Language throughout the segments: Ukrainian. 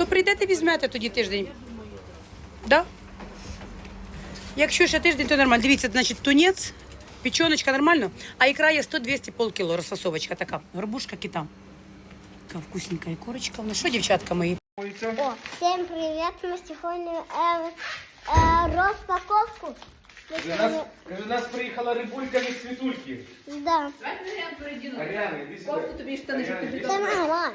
То прийдете, візьмете тоді тиждень. Да? Якщо ще тиждень, то нормально. Дивіться, значить, тунець, печеночка нормально, а ікра є 100-200 полкіло, розфасовочка така. Горбушка кита. Така вкусненька і корочка. Ну що, дівчатка мої? О, всем привет! Мы сегодня э, э, распаковку. Мы До нас, сегодня- до нас приїхала рибулька від світульки. Да, Аріана, іди сюди. Аріана, іди это сюди. нормально. Мы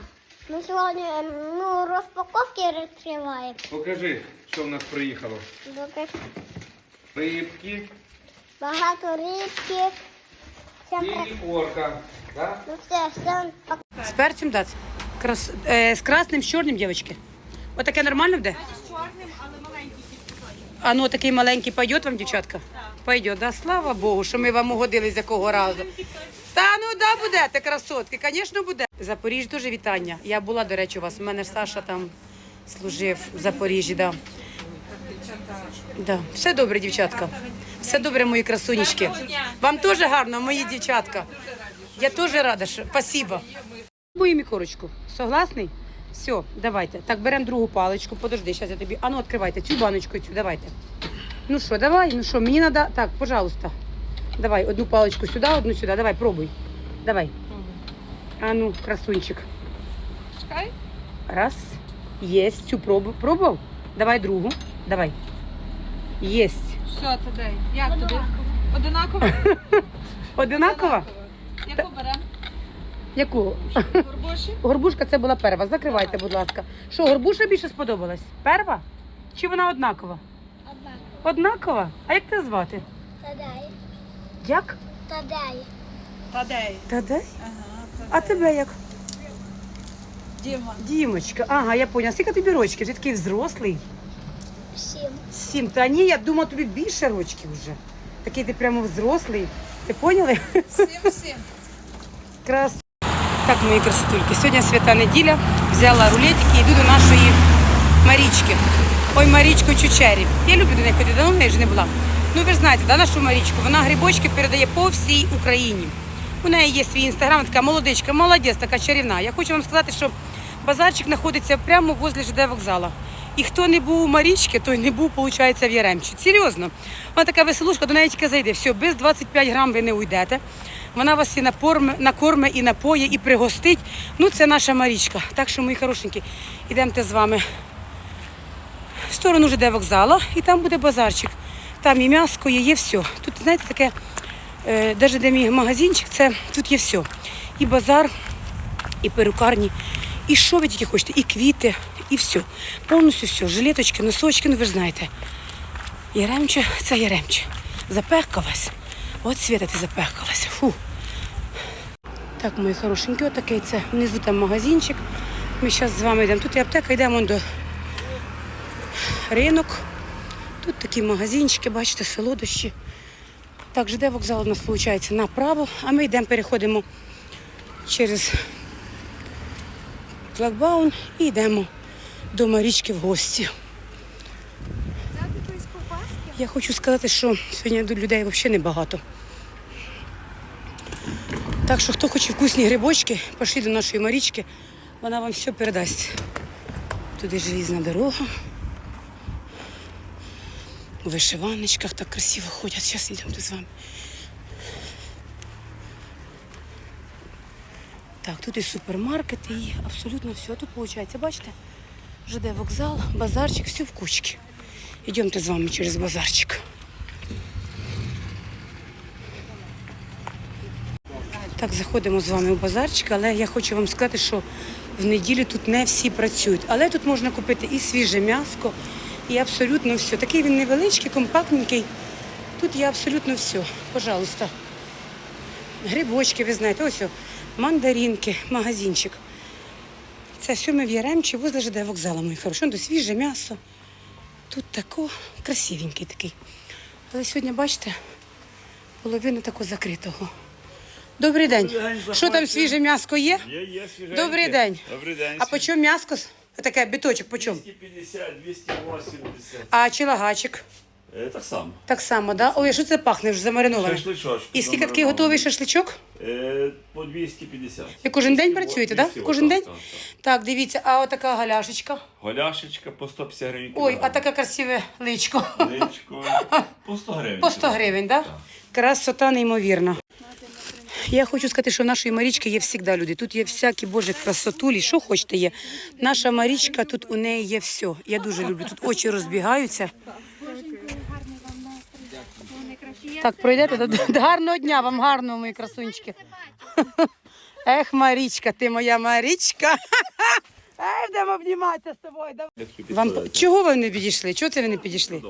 сегодня э, ну, распаковки открываем. Покажи, що в нас приїхало. Добре. Рибки Багато рибки. І ікорка. Да? Ну все, все. З перцем дати? Крас... Е, з красним, з чорним, дівчатки. Отаке нормально буде? З чорним, але маленький А ну такий маленький пойдет вам, дівчатка? Пойдет, да? Слава Богу, що ми вам угодили з якого разу. Та ну да, будете, красотки, звісно, буде. Запоріжжя дуже вітання. Я була, до речі, у вас. У мене Саша там служив в Запоріжжі, да. Да. Все добре, дівчатка. Все добре, мої красунечки. Вам теж гарно, мої дівчатка. Я теж рада, що спасибо. Боїм корочку. Согласний? Все, давайте. Так, беремо другу паличку. Подожди, зараз я тобі. А ну, відкривайте цю баночку, цю, давайте. Ну що, давай, ну що, мені треба. Так, пожалуйста. Давай, одну паличку сюди, одну сюди. Давай, пробуй. Давай. А ну, красунчик. Чекай. Раз. Єсть. Цю пробу. Пробував? Давай другу. Давай. Єсть. Що туди? Як туди? Одинаково? Одинакова? Яку беремо? Яку? Горбуші? Горбушка це була перва. Закривайте, будь ласка. Що, горбуша більше сподобалась? Перва? Чи вона однакова? Однакова? А як тебе звати? Тадай. Як? Тадай. Тадей. Тадай? Ага, А тебе як? Діма. Дімочка. Ага, я поняла. Скільки тобі рочків? Ти такий взрослий. Всім. Сім. Та ні, я думала, тобі більше рочків вже. Такий ти прямо взрослий. Ти поняли? Всім-всім. Крас. Так, мої красотульки, сьогодні свята неділя. Взяла рулетики і йду до нашої Марічки. Ой, Марічку Чучері. Я люблю до неї ходити, давно в неї вже не була. Ну ви ж знаєте, да, нашу Марічку, вона грибочки передає по всій Україні. У неї є свій інстаграм, така молодичка, молодець, така чарівна. Я хочу вам сказати, що базарчик знаходиться прямо возле ЖД вокзала. І хто не був у Марічки, той не був, виходить, в Яремчі. Серйозно. Вона така веселушка, до неї тільки зайде. Все, без 25 грам ви не уйдете. Вона вас і напорме, накорме, і напоє, і пригостить. Ну, це наша Марічка. Так що, мої хорошенькі, ідемте з вами в сторону ЖД вокзала, і там буде базарчик. Там і м'яско є, є все. Тут, знаєте, таке, е, навіть де мій магазинчик, це тут є все. І базар, і перукарні, і що ви тільки хочете, і квіти, і все. Повністю все. Жилеточки, носочки, ну ви ж знаєте. Яремче, це Яремче. Запехкалась. От Свята, ти запехкалась. Фу. Так, мої хорошенькі, отакий це. Внизу там магазинчик. Ми зараз з вами йдемо. Тут є аптека, йдемо до ринок. Тут такі магазинчики, бачите, солодощі. Так, ЖД вокзал у нас виходить направо, а ми йдемо, переходимо через Флагбаун і йдемо до Марічки в гості. Я хочу сказати, що сьогодні людей взагалі небагато. Так що хто хоче вкусні грибочки, пішли до нашої Марічки, вона вам все передасть. Туди желізна дорога. У вишиваночках так красиво ходять. Зараз йдемо з вами. Так, тут і супермаркети, і абсолютно все. Тут виходить, бачите, ЖД вокзал, базарчик, все в кучці. Йдемте з вами через базарчик. Так, заходимо з вами у базарчик, але я хочу вам сказати, що в неділю тут не всі працюють. Але тут можна купити і свіже м'яско, і абсолютно все. Такий він невеличкий, компактненький. Тут є абсолютно все. Пожалуйста. Грибочки, ви знаєте, ось о, мандаринки, магазинчик. Це все ми в Яремчі, возле ЖД вокзалу, мої хороші. Ну, свіже м'ясо. Тут тако красивенький такий. Але сьогодні, бачите, половина тако закритого. Добрий день. Що там свіже м'яско є? Є, є свіженьке. Добрий день. Добрий день. А по чому м'яско? Таке біточок по чому? 250, 280. А чилагачик? Е, Так само. Так само, да? Ой, а що це пахне вже замариноване? Шашличочки. І скільки такий готовий шашличок? Е, По 250. Ви кожен день працюєте, так? Да? Кожен день? так, так. Дивіться, а отака галяшечка. Голяшечка по 150 гривень. Ой, а таке красиве личко. Личко по 100 гривень. По 100 гривень, так? Красота неймовірна. Я хочу сказати, що в нашої Марічки є завжди люди. Тут є всякі божі красотулі, що хочете є. Наша Марічка, тут у неї є все. Я дуже люблю. Тут очі розбігаються. Так, пройдете. Гарного дня вам, гарного, мої красунчики. Ех, Марічка, ти моя Марічка. Ей, будемо обніматися з тобою. давай. Вам чого ви не підійшли? Чого це ви не підійшли?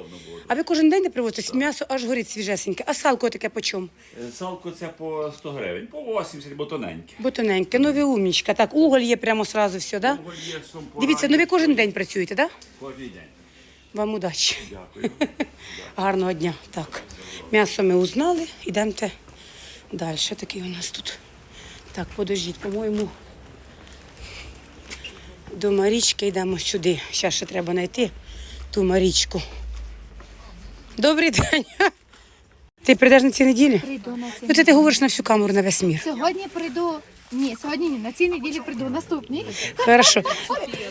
А ви кожен день не привозите? М'ясо аж горить свіжесеньке. А салко таке по чому? Е, Салко це по 100 гривень, по 80, бо тоненьке. Бо тоненьке. Ну ви умнічка. Так, уголь є прямо сразу все, да? Уголь є, сум Дивіться, ну ви кожен день працюєте, да? Кожен день. Вам удачі. Дякую. Гарного дня. Так. М'ясо ми узнали. Йдемте далі. Таке у нас тут? Так, подождіть, по-моєму. До Марічки йдемо сюди. Зараз ще треба знайти ту Марічку. Добрий день. Ти прийдеш на цій неділі? Прийду на Ну цій це ти говориш на всю камеру на весь мір. Сьогодні прийду. Ні, сьогодні ні. На цій неділі прийду наступній. Хорошо.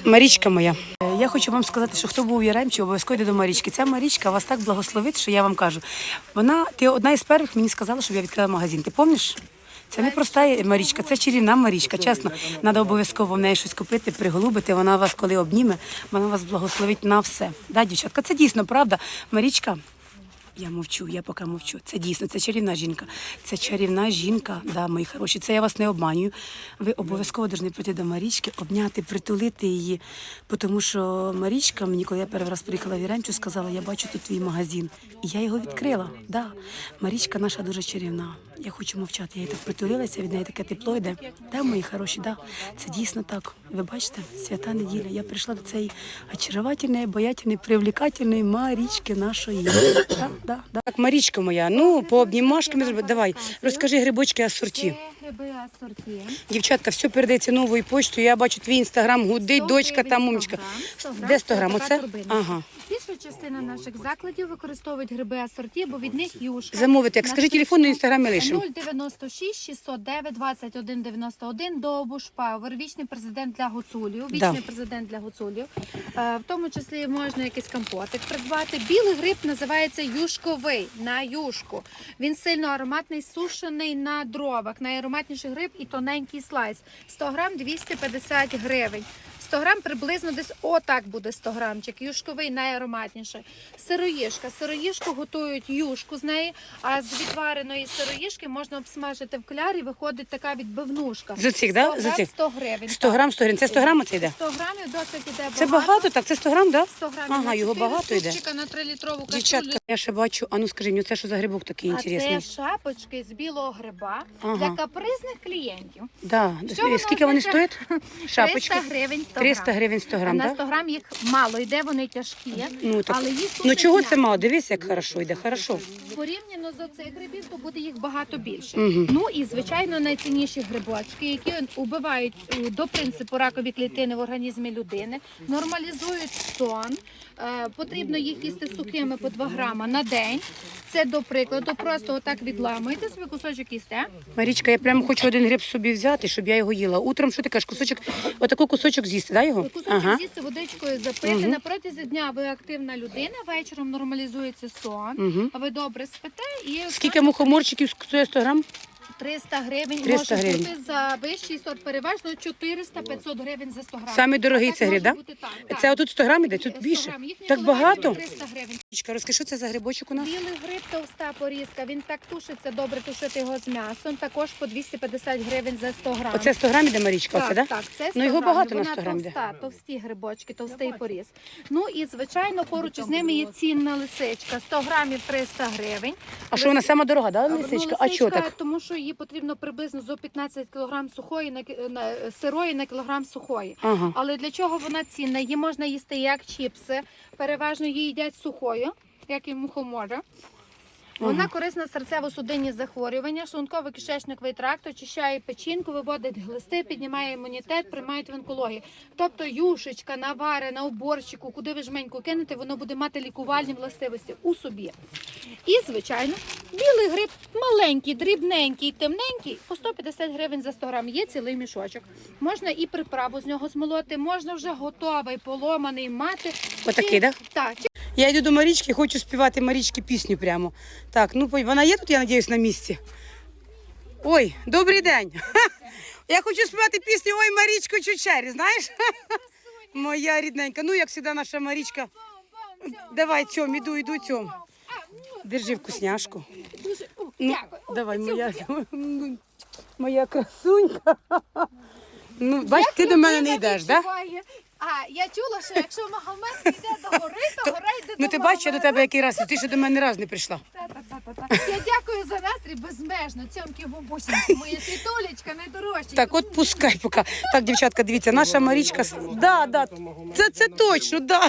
Марічка моя. Е, Я хочу вам сказати, що хто був у Яремчі, обов'язково йде до Марічки. Ця Марічка вас так благословить, що я вам кажу. Вона, ти одна із перших мені сказала, щоб я відкрила магазин. Ти пам'ятаєш? Це не проста Марічка, це чарівна Марічка. Чесно, треба обов'язково в неї щось купити, приголубити. Вона вас, коли обніме, вона вас благословить на все. Да, дівчатка, це дійсно правда. Марічка, я мовчу, я поки мовчу. Це дійсно, це чарівна жінка. Це чарівна жінка, да, мої хороші. Це я вас не обманюю. Ви обов'язково повинні прийти до Марічки, обняти, притулити її. Тому що Марічка мені, коли я перший раз приїхала в Яремчу, сказала, я бачу тут твій магазин. І я його відкрила. Да. Марічка наша дуже чарівна. Я хочу мовчати. Я так притулилася, від неї таке тепло йде. Да, мої хороші, да. Це дійсно так. Ви бачите, свята неділя. Я прийшла до цієї очаровательної, обаятельної, привлекательної Марічки нашої. Да, да, да. Так, Марічка моя, ну по обнімашкам. Давай, розкажи грибочки асорті. Гриби асорті. Дівчатка, все передається новою почтою. Я бачу твій інстаграм гудить, дочка гривень там 100 мумічка. грам, 100 грам, Де 100 грам? Оце? Ага. Більша частина наших закладів використовують гриби асорті, бо від них юшка. Замовити. Як скажи телефон на інстаграмі лишимо. 096 609 21 91 Довбуш Павер, вічний президент для гуцулів, Да. вічний президент для гуцулів. Е, В тому числі можна якийсь компотик придбати. Білий гриб називається юшковий на юшку. Він сильно ароматний, сушений на дровах. Найароматніший гриб і тоненький слайс. 100 грам 250 гривень. 100 грам приблизно десь отак буде 100 грамчик. Юшковий найароматніший. Сироїшка. Сироїшку готують юшку з неї, а з відвареної сироїшки можна обсмажити в клярі, виходить така відбивнушка. З оцих, да? 100 З оцих? 100 гривень. 100 грам, 100 гривень. Це 100 грам оце йде? 100 грамів досить іде багато. Це багато, так? Це 100 грам, так? 100 грамів Ага, на його 4 багато йде. на 3 літрову Дівчатка, каструлю. я ще бачу, а ну скажи мені, це що за грибок такий А це інтересний? шапочки з білого гриба Ага. для капризних клієнтів. Да. Що воно Скільки вони означає? стоять? Шапочки? 300 гривень 100 300 гривень 100 А грам, на так? 100 грам їх мало йде, вони тяжкі. Ну, так. Але їх Ну тут чого це мало? Дивись, як хорошо йде, хорошо. Порівняно з цих грибів, то буде їх багато більше. Мгм. Ну і звичайно найцінніші грибочки, які убивають е, до принципу ракові клітини в організмі людини, нормалізують сон. Е, Потрібно їх їсти сухими по 2 грама на день. Це до прикладу, просто отак відламуєте собі кусочок їсте. Марічка, я прямо хочу один гриб собі взяти, щоб я його їла. Утром, що ти кажеш, кусочок, отаку кусочок з'їсти, да, його? Кусочок з'їсти водичкою запити. На протязі дня ви активна людина, вечором нормалізується сон, угу. ви добре спите і Скільки мухоморчиків стоїть 100 грам? 300 гривень 300 може гривень. бути за вищий сорт, переважно 400-500 гривень за 100 грамів. Самий дорогий це гриб, так, так. Це отут 100 грам іде, тут 100 більше. грам. Їхній Так багато? 300 гривень. Розкажи, що це за грибочок у нас? Білий гриб товста порізка, він так тушиться, добре тушити його з м'ясом, також по 250 гривень за 100 грамів. Оце 100 грам іде, Марічка, Так, оце, да? так, це 100 Ну, його грамів. багато на Вона 100 грам йде. товста, товсті грибочки, товстий поріз. Ну і звичайно, поруч із ними є цінна лисичка. 100 грамів 300 гривень. А що вона сама дорога, да, лисичка? А чого так? Тому що її потрібно приблизно зо 15 кг сухої на, на сирої на кілограм сухої. Ага. Але для чого вона цінна? Її можна їсти як чіпси. Переважно її їдять сухою, як і мухомора. Вона Ага. корисна серцево-судинні захворювання, шлунково-кишечниковий тракт, очищає печінку, виводить глисти, піднімає імунітет, приймають в онкології. Тобто юшечка, наварена у борщику, куди ви жменьку кинете, воно буде мати лікувальні властивості у собі. І, звичайно, білий гриб маленький, дрібненький, темненький, по 150 гривень за 100 грам. Є цілий мішочок. Можна і приправу з нього змолоти, можна вже готовий, поломаний мати. Отакий, да? Так. Я йду до Марічки, хочу співати Марічки пісню прямо. Так, ну вона є тут, я надіюсь, на місці. Ой, добрий день. Я хочу співати пісню Ой, Марічко Чучері, знаєш? Моя рідненька. Ну, як завжди, наша Марічка. Давай, цьом, іду, іду, цьом. Держи вкусняшку. Ну, давай, моя, моя красунька. Ну, бач, ти до мене не йдеш, так? А я чула, що якщо Магомед йде до гори, то гора йде Ну до ти бачиш, я до Магомеда. тебе який раз, ти ще до мене раз не прийшла. Та-та-та-та-та. Я дякую за настрій безмежно. Цьомки бабусінки, моя світулечка найдорожча. Так, от пускай поки. Так, дівчатка, дивіться, наша Марічка. с- Да, да, це, це точно, да.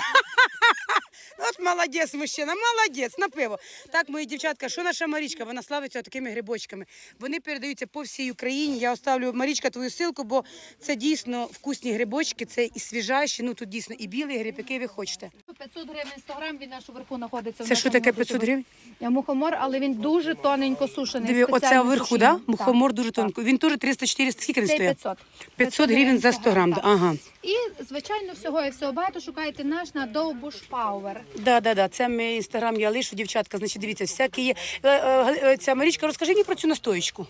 От молодець, мужчина, молодець, на пиво. Так, мої дівчатка, що наша Марічка? Вона славиться такими грибочками. Вони передаються по всій Україні. Я оставлю Марічка твою ссылку, бо це дійсно вкусні грибочки, це і свіжайші, ну тут дійсно і білий гриб, який ви хочете. 500 гривень 100 грам, він наш вверху знаходиться. Це що таке 500 гривень? Я мухомор, але він дуже тоненько сушений. Диви, оце вверху, да? Мухомор дуже тонко. Він теж 300-400, скільки він стоїть? 500. 500 гривень за 100 грам. Ага. І, звичайно, всього і всього багато шукайте наш на Довбуш Пауер. Да, да, да. Це мій інстаграм я лишу, дівчатка. Значить, дивіться, всякі є. Е, е, е, Ця Марічка, розкажи мені про цю настоєчку.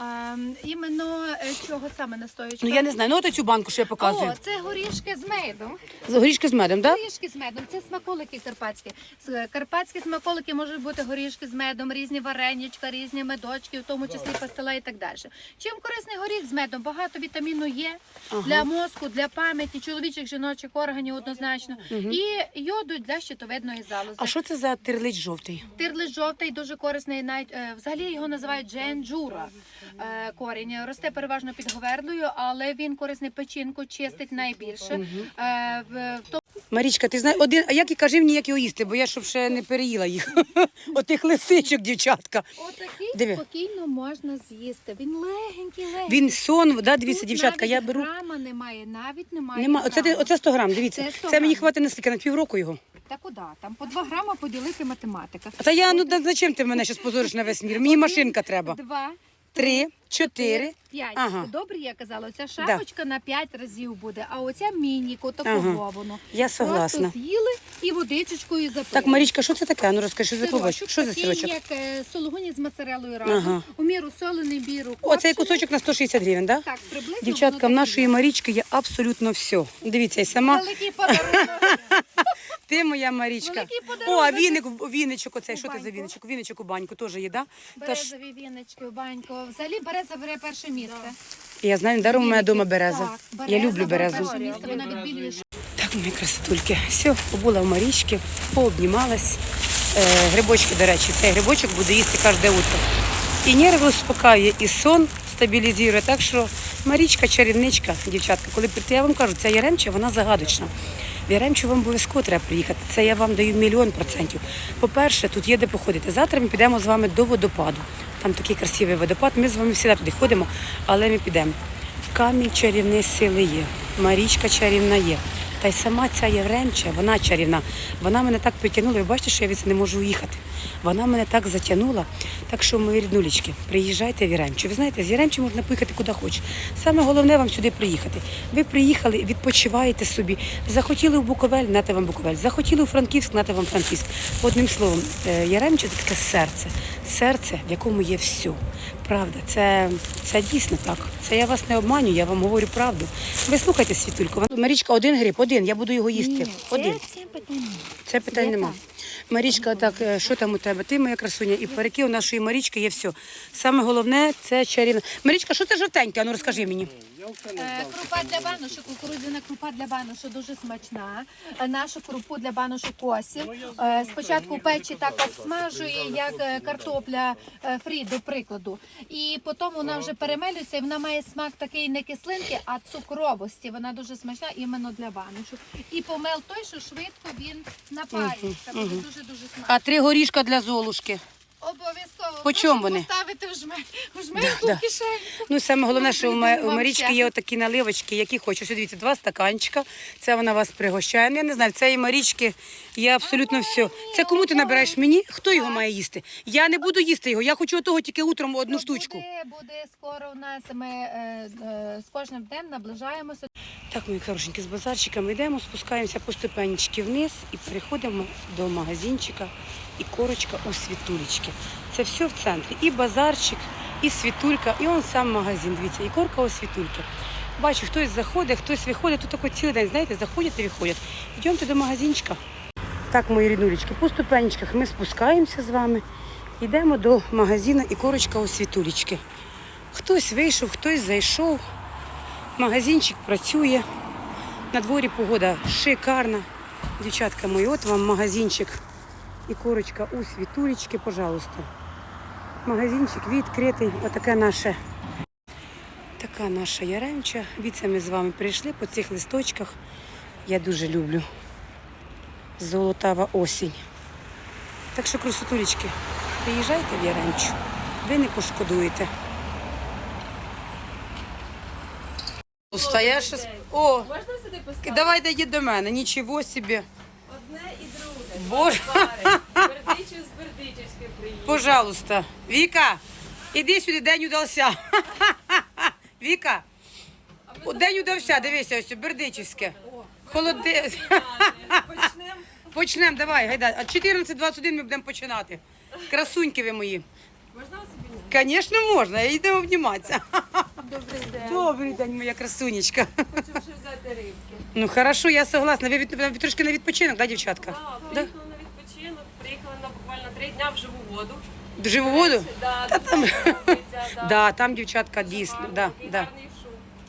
Ем, іменно е, чого саме настоячка? Ну я не знаю. Ну от цю банку, що я показую. О, це горішки з медом. З горішки з медом, так? Да? Горішки з медом, це смаколики карпатські. С- Карпатські смаколики можуть бути горішки з медом, різні вареничка, різні медочки, в тому числі пастила і так далі. Чим корисний горіх з медом? Багато вітаміну є для мозку, для пам'яті, чоловічих, жіночих органів однозначно. І йоду для щитовидної залози. А що це за тирлич жовтий? Тирлиш жовтий дуже корисний. Навіть е, взагалі його називають дженджура. Е, корінь росте переважно під говерлою, але він корисний печінку, чистить найбільше. Е, Марічка, ти знаєш, один, а як і кажи мені, як його їсти, бо я щоб ще не переїла їх. Отих лисичок, дівчатка. Отакий Диви. спокійно можна з'їсти. Він легенький, легенький. Він сон, да, дивіться, Тут дівчатка, навіть я беру. грама немає, навіть немає. Нема, оце, ти- оце 100 грам, дивіться. Це 100 Це мені грам. хватить на скільки, на півроку його. Та куди? Там по 2 грама поділити математика. А та я, ну да, зачем ти мене зараз позориш на весь мір? Мені машинка треба. Два, Три, чотири. п'ять. Ага. Добре, я казала, оця шапочка на 5 разів буде, а оця мініко, Ага. такого воно. Я согласна. Просто з'їли і водичечкою запили. Так, Марічка, що це таке? Ну розкажи, що за клубочок? Що за такий, сирочок? як е, сулугуні з моцарелою разом. Ага. У міру солений, біру Оцей копчений. кусочок на 160 гривень, так? Да? Так, приблизно. Дівчатка, в воно нашої Марічки є абсолютно все. Дивіться, і сама Великий подарунок. ти моя Марічка. Великий О, подарунок. а віник, віничок оцей, У що ти за баньку. віничок? Віничок у баньку теж є, да? Та ж, Березові віночки в баньку. Взагалі береза бере перше місце. я знаю, даром у мене вдома береза. Так, Я люблю бере березу. перше місце, вона відбілює Так, мої красотульки. Все, побула в Марічки, пообнімалась. Е, грибочки, до речі, цей грибочок буде їсти кожне утро. І нерви успокаює, і сон стабілізує. Так що Марічка чарівничка, дівчатка, коли прийти, я вам кажу, ця Яремча, вона загадочна. В Яремчу вам обов'язково треба приїхати. Це я вам даю мільйон процентів. По-перше, тут є де походити. Завтра ми підемо з вами до водопаду. Там такий красивий водопад. Ми з вами всі туди ходимо, але ми підемо. Камінь чарівний сили є, Марічка чарівна є. Та й сама ця Євремча, вона чарівна. Вона мене так притягнула, ви бачите, що я від не можу уїхати. Вона мене так затягнула. Так що, мої ріднулечки, приїжджайте в Яремчу. Ви знаєте, з Яремчі можна поїхати куди хочеш. Саме головне вам сюди приїхати. Ви приїхали, відпочиваєте собі. Захотіли в Буковель, нате вам Буковель. Захотіли у Франківськ, нате вам Франківськ. Одним словом, е, Яремча це таке серце. Серце, в якому є все. Правда, це, це дійсно так. Це я вас не обманю, я вам говорю правду. Ви слухайте, Світулько. Марічка, один гриб, один. Я буду його їсти. Один. Це питання. Це питань нема. Марічка, так, е, що там у тебе? Ти моя красуня, і парики у нашої Марічки є все. Саме головне це чарівна. Марічка, що це жовтеньке? Ну розкажи мені. Е, Крупа для баношок, кукурудзяна крупа для баношок дуже смачна. Е, Нашу крупу для баношок косів. Е, Спочатку в печі так обсмажує, як е, картопля е, фрі, до прикладу. І потім вона вже перемелюється, і вона має смак такий не кислинки, а цукровості. Вона дуже смачна іменно для баношок. І помел той, що швидко він напається. Буде дуже дуже смачно. А три горішка для золушки. Обов'язково. По чому вони? Поставити в жме, в жменьку Да. в кишеньку. Ну, саме головне, що у Ма- у Марічки є отакі наливочки, які хочу. Ось дивіться, два стаканчика. Це вона вас пригощає. Ну, я не знаю, це і Марічки є абсолютно все. Це кому ти набираєш мені? Хто його має їсти? Я не буду їсти його. Я хочу того тільки утром одну штучку. Буде, буде скоро у нас. Ми е, е, з кожним днем наближаємося. Так, мої хорошенькі, з базарчиками йдемо, спускаємося по ступенечки вниз і переходимо до магазинчика і корочка у світулечки. Це все в центрі. І базарчик, і світулька, і он сам магазин. Дивіться, і корка у світульки. Бачу, хтось заходить, хтось виходить. Тут такий цілий день, знаєте, заходять і виходять. Йдемте до магазинчика. Так, мої ріднулечки, по ступенечках ми спускаємося з вами. Йдемо до магазину і корочка у світулечки. Хтось вийшов, хтось зайшов. Магазинчик працює. На дворі погода шикарна. Дівчатка мої, от вам магазинчик і корочка у світулечки, пожалуйста. Магазинчик відкритий. Отаке наше. Така наша яремча. Віце ми з вами прийшли по цих листочках. Я дуже люблю. Золотава осінь. Так що, красотулечки, приїжджайте в Яремчу. Ви не пошкодуєте. Устає. О, Можна сюди поставити? йдіть до мене. Нічого собі. Боже. Бердичів з Бердичівської приїхали. Пожалуйста. Віка, іди сюди, день удався. Віка, день удався, дивися, ось Бердичівське. Холоди. Почнемо. Почнемо, давай, гайда. А 14.21 ми будемо починати. Красуньки ви мої. Можна собі? Звісно, можна, йдемо обніматися. Добрий день. Добрий день, моя красунечка. Хочу вже взяти рибки. Ну хорошо, я согласна. Ви від, трошки на відпочинок, да, дівчатка? Так, Да? Приїхала на відпочинок, приїхала на буквально три дня в живу воду. В живу воду? Да, там... да. Да, там дівчатка дійсно. Да.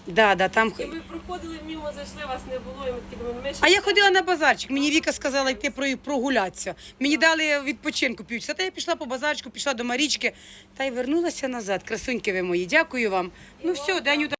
Да, да, там... І ми проходили мимо, зайшли, вас не було, і ми такі ми ще А я ходила на базарчик. Мені Віка сказала йти про- прогулятися. Мені дали відпочинку півчаса. Та я пішла по базарчику, пішла до Марічки та й вернулася назад. Красуньки ви мої. Дякую вам. Ну все, день уда-